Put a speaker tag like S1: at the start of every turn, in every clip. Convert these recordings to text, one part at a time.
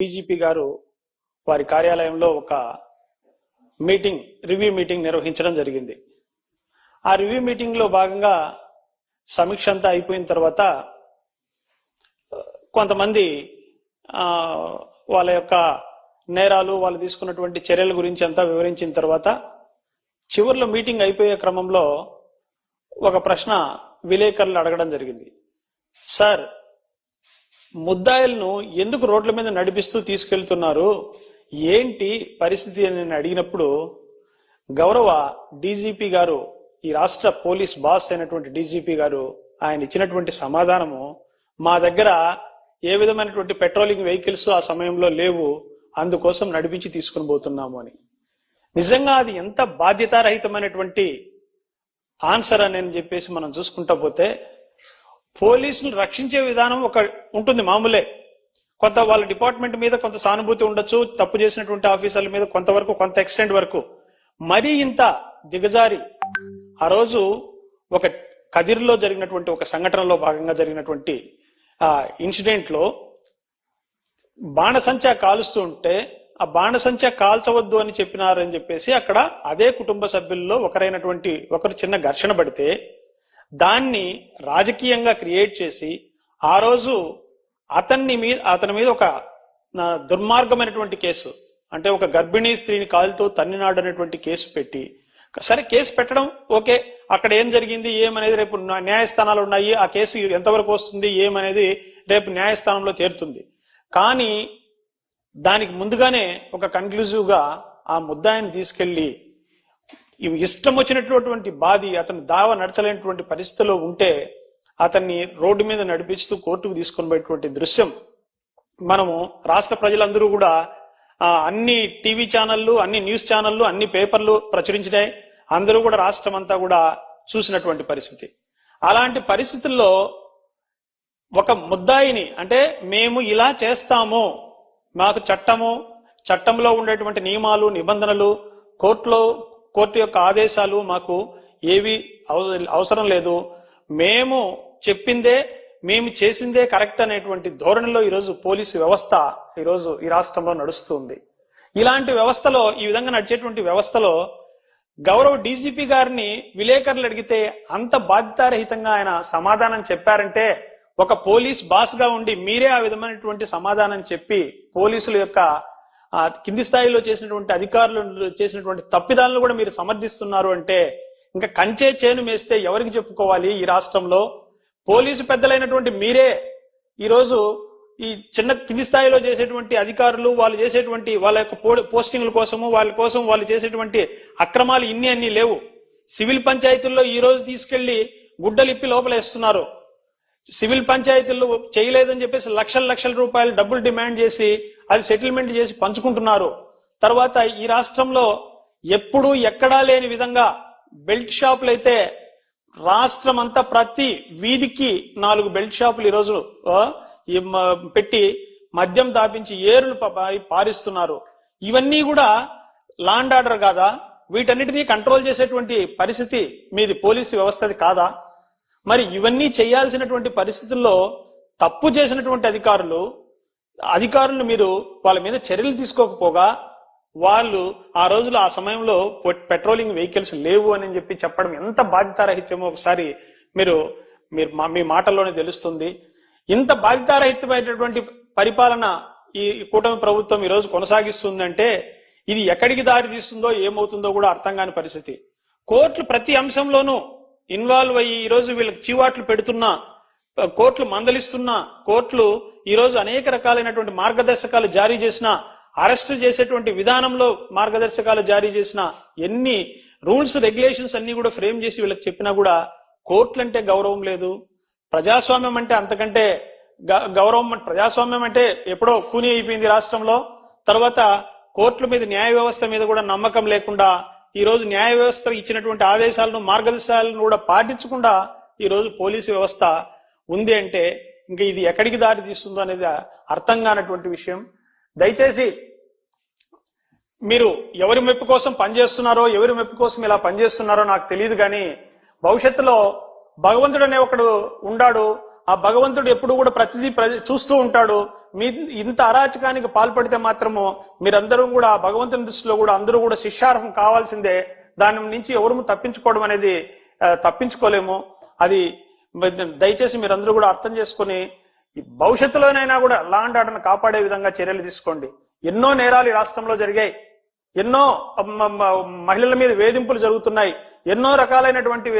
S1: DGP గారు వారి కార్యాలయంలో ఒక మీటింగ్ రివ్యూ మీటింగ్ నిర్వహించడం జరిగింది. ఆ రివ్యూ మీటింగ్లో భాగంగా సమీక్ష అంతా అయిపోయిన తర్వాత కొంతమంది వాళ్ళ యొక్క నేరాలు వాళ్ళు తీసుకున్నటువంటి చర్యల గురించి అంతా వివరించిన తర్వాత చివరిలో మీటింగ్ అయిపోయే క్రమంలో ఒక ప్రశ్న విలేకరులు అడగడం జరిగింది. సార్ ముద్దాయిలను ఎందుకు రోడ్ల మీద నడిపిస్తూ తీసుకెళ్తున్నారు? ఏంటి పరిస్థితి అని నేను అడిగినప్పుడు గౌరవ డీజీపీ గారు ఈ రాష్ట్ర పోలీస్ బాస్ అయినటువంటి డీజీపీ గారు ఆయన ఇచ్చినటువంటి సమాధానము మా దగ్గర ఏ విధమైనటువంటి పెట్రోలింగ్ వెహికల్స్ ఆ సమయంలో లేవు అందుకోసం నడిపించి తీసుకుని పోతున్నాము అని. నిజంగా అది ఎంత బాధ్యతారహితమైనటువంటి ఆన్సర్ అని చెప్పేసి మనం చూసుకుంటా పోతే పోలీసులు రక్షించే విధానం ఒక ఉంటుంది మామూలే. కొంత వాళ్ళ డిపార్ట్మెంట్ మీద కొంత సానుభూతి ఉండొచ్చు తప్పు చేసినటువంటి ఆఫీసర్ల మీద కొంతవరకు కొంత ఎక్స్టెంట్ వరకు. మరీ ఇంత దిగజారి ఆ రోజు ఒక కదిర్లో జరిగినటువంటి ఒక సంఘటనలో భాగంగా జరిగినటువంటి ఆ ఇన్సిడెంట్లో బాణసంచా కాలుస్తూ ఉంటే ఆ బాణసంచా కాల్చవద్దు అని చెప్పినారని చెప్పేసి అక్కడ అదే కుటుంబ సభ్యుల్లో ఒకరైనటువంటి ఒకరు చిన్న ఘర్షణ పడితే దాన్ని రాజకీయంగా క్రియేట్ చేసి ఆ రోజు అతన్ని మీద అతని మీద ఒక దుర్మార్గమైనటువంటి కేసు అంటే ఒక గర్భిణీ స్త్రీని కాలుతో తన్నినాడు అనేటువంటి కేసు పెట్టి సరే కేసు పెట్టడం ఓకే అక్కడ ఏం జరిగింది ఏమనేది రేపు న్యాయస్థానాలు ఉన్నాయి ఆ కేసు ఎంతవరకు వస్తుంది ఏమనేది రేపు న్యాయస్థానంలో తేరుతుంది. కానీ దానికి ముందుగానే ఒక కన్క్లూజివ్గా ఆ ముద్దాయిని తీసుకెళ్ళి ఇవి ఇష్టం వచ్చినటువంటి బాధి అతను దావ నడచలేనటువంటి పరిస్థితిలో ఉంటే అతన్ని రోడ్డు మీద నడిపిస్తూ కోర్టుకు తీసుకొని పోయేటువంటి దృశ్యం. మనము రాష్ట్ర ప్రజలందరూ కూడా అన్ని టీవీ ఛానళ్ళు అన్ని న్యూస్ ఛానళ్ళు అన్ని పేపర్లు ప్రచురించినాయి. అందరూ కూడా రాష్ట్రం అంతా కూడా చూసినటువంటి పరిస్థితి. అలాంటి పరిస్థితుల్లో ఒక ముద్దాయిని అంటే మేము ఇలా చేస్తాము మాకు చట్టము చట్టంలో ఉండేటువంటి నియమాలు నిబంధనలు కోర్టులో కోర్టు యొక్క ఆదేశాలు మాకు ఏవి అవసరం లేదు. మేము చెప్పిందే మేము చేసిందే కరెక్ట్ అనేటువంటి ధోరణిలో ఈరోజు పోలీసు వ్యవస్థ ఈరోజు ఈ రాష్ట్రంలో నడుస్తుంది. ఇలాంటి వ్యవస్థలో ఈ విధంగా నడిచేటువంటి వ్యవస్థలో గౌరవ డీజీపీ గారిని విలేకరులు అడిగితే అంత బాధ్యతారహితంగా ఆయన సమాధానం చెప్పారంటే ఒక పోలీస్ బాస్గా ఉండి మీరే ఆ విధమైనటువంటి సమాధానం చెప్పి పోలీసుల యొక్క ఆ, కింది స్థాయిలో చేసినటువంటి అధికారులు చేసినటువంటి తప్పిదాలను కూడా మీరు సమర్థిస్తున్నారు అంటే ఇంకా కంచే చేను మేస్తే ఎవరికి చెప్పుకోవాలి ఈ రాష్ట్రంలో? పోలీసు పెద్దలైనటువంటి మీరే ఈరోజు ఈ చిన్న కింది స్థాయిలో చేసేటువంటి అధికారులు వాళ్ళు చేసేటువంటి వాళ్ళ యొక్క పోస్టింగ్ల కోసము వాళ్ళ కోసం వాళ్ళు చేసేటువంటి అక్రమాలు ఇన్ని అన్ని లేవు. సివిల్ పంచాయతీల్లో ఈ రోజు తీసుకెళ్ళి గుడ్డలిప్పి లోపలేస్తున్నారు సివిల్ పంచాయతీల్లో చేయలేదని చెప్పేసి లక్షల లక్షల రూపాయలు డబ్బులు డిమాండ్ చేసి అది సెటిల్మెంట్ చేసి పంచుకుంటున్నారు. తర్వాత ఈ రాష్ట్రంలో ఎప్పుడూ ఎక్కడా లేని విధంగా బెల్ట్ షాపులు అయితే రాష్ట్రం అంతా ప్రతి వీధికి నాలుగు బెల్ట్ షాపులు ఈరోజు పెట్టి మద్యం దాపించి ఏరులు ప- పారిస్తున్నారు. ఇవన్నీ కూడా లాండ్ ఆర్డర్ కాదా? వీటన్నిటినీ కంట్రోల్ చేసేటువంటి పరిస్థితి మీది పోలీసు వ్యవస్థది కాదా? మరి ఇవన్నీ చేయాల్సినటువంటి పరిస్థితుల్లో తప్పు చేసినటువంటి అధికారులు అధికారులు మీరు వాళ్ళ మీద చర్యలు తీసుకోకపోగా వాళ్ళు ఆ రోజులో ఆ సమయంలో పెట్రోలింగ్ వెహికల్స్ లేవు అని చెప్పి చెప్పడం ఎంత బాధ్యతారహిత్యమో ఒకసారి మీరు మీరు మా- మీ మాటల్లోనే తెలుస్తుంది. ఇంత బాధ్యతారహితమైనటువంటి పరిపాలన ఈ కూటమి ప్రభుత్వం ఈ రోజు కొనసాగిస్తుందంటే ఇది ఎక్కడికి దారి తీస్తుందో ఏమవుతుందో కూడా అర్థం కాని పరిస్థితి. కోర్టులు ప్రతి అంశంలోనూ ఇన్వాల్వ్ అయ్యి ఈ రోజు వీళ్ళకి చీవాట్లు పెడుతున్నా కోర్టులు మందలిస్తున్నా కోర్టులు ఈరోజు అనేక రకాలైనటువంటి మార్గదర్శకాలు జారీ చేసిన అరెస్ట్ చేసేటువంటి విధానంలో మార్గదర్శకాలు జారీ చేసిన ఎన్ని రూల్స్ రెగ్యులేషన్స్ అన్ని కూడా ఫ్రేమ్ చేసి వీళ్ళకి చెప్పినా కూడా కోర్టులు అంటే గౌరవం లేదు. ప్రజాస్వామ్యం అంటే అంతకంటే గ- గౌరవం అంటే- ప్రజాస్వామ్యం అంటే ఎప్పుడో కూని అయిపోయింది రాష్ట్రంలో. తర్వాత కోర్టుల మీద న్యాయ వ్యవస్థ మీద కూడా నమ్మకం లేకుండా ఈ రోజు న్యాయ వ్యవస్థ ఇచ్చినటువంటి ఆదేశాలను మార్గదర్శకాలను కూడా పాటించకుండా ఈ రోజు పోలీసు వ్యవస్థ ఉంది అంటే ఇంకా ఇది ఎక్కడికి దారి తీస్తుందో అనేది అర్థం కానటువంటి విషయం. దయచేసి మీరు ఎవరి మెప్పు కోసం పనిచేస్తున్నారో ఎవరి మెప్పు కోసం ఇలా పనిచేస్తున్నారో నాకు తెలియదు కానీ భవిష్యత్తులో భగవంతుడు అనే ఒకడు ఉండాడు. ఆ భగవంతుడు ఎప్పుడు కూడా ప్రతిదీ చూస్తూ ఉంటాడు. మీ ఇంత అరాచకానికి పాల్పడితే మాత్రము మీరందరూ కూడా భగవంతుని దృష్టిలో కూడా అందరూ కూడా శిక్షార్హం కావాల్సిందే. దాని నుంచి ఎవరు తప్పించుకోవడం అనేది తప్పించుకోలేము. అది దయచేసి మీరందరూ కూడా అర్థం చేసుకుని భవిష్యత్తులోనైనా కూడా లా అండ్ ఆర్డర్ను కాపాడే విధంగా చర్యలు తీసుకోండి. ఎన్నో నేరాలు ఈ రాష్ట్రంలో జరిగాయి. ఎన్నో మహిళల మీద వేధింపులు జరుగుతున్నాయి. ఎన్నో రకాలైనటువంటి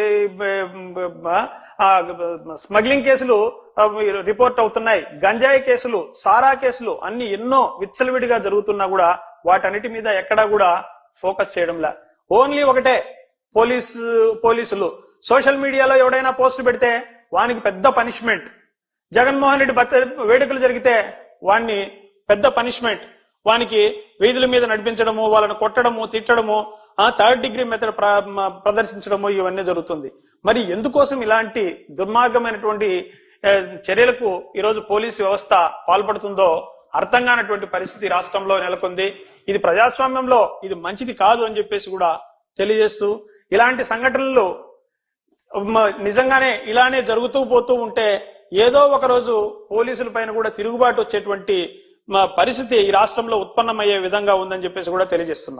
S1: స్మగ్లింగ్ కేసులు రిపోర్ట్ అవుతున్నాయి. గంజాయి కేసులు సారా కేసులు అన్ని ఎన్నో విచ్చలవిడిగా జరుగుతున్నా కూడా వాటన్నిటి మీద ఎక్కడా కూడా ఫోకస్ చేయడంలా. ఓన్లీ ఒకటే పోలీసు పోలీసులు. సోషల్ మీడియాలో ఎవడైనా పోస్ట్ పెడితే వానికి పెద్ద పనిష్మెంట్. జగన్మోహన్ రెడ్డి బర్త్ వేడుకలు జరిగితే వాణ్ణి పెద్ద పనిష్మెంట్. వానికి వీధుల మీద నడిపించడము వాళ్ళని కొట్టడము తిట్టడము ఆ థర్డ్ డిగ్రీ మెథడ్ ప్రదర్శించడము ఇవన్నీ జరుగుతుంది. మరి ఎందుకోసం ఇలాంటి దుర్మార్గమైనటువంటి చర్యలకు ఈరోజు పోలీసు వ్యవస్థ పాల్పడుతుందో అర్థం కానటువంటి పరిస్థితి రాష్ట్రంలో నెలకొంది. ఇది ప్రజాస్వామ్యంలో ఇది మంచిది కాదు అని చెప్పేసి కూడా తెలియజేస్తూ ఇలాంటి సంఘటనలు నిజంగానే ఇలానే జరుగుతూ పోతూ ఉంటే ఏదో ఒక రోజు పోలీసుల పైన కూడా తిరుగుబాటు వచ్చేటువంటి పరిస్థితి ఈ రాష్ట్రంలో ఉత్పన్నమయ్యే విధంగా ఉందని చెప్పేసి కూడా తెలియజేస్తున్నా.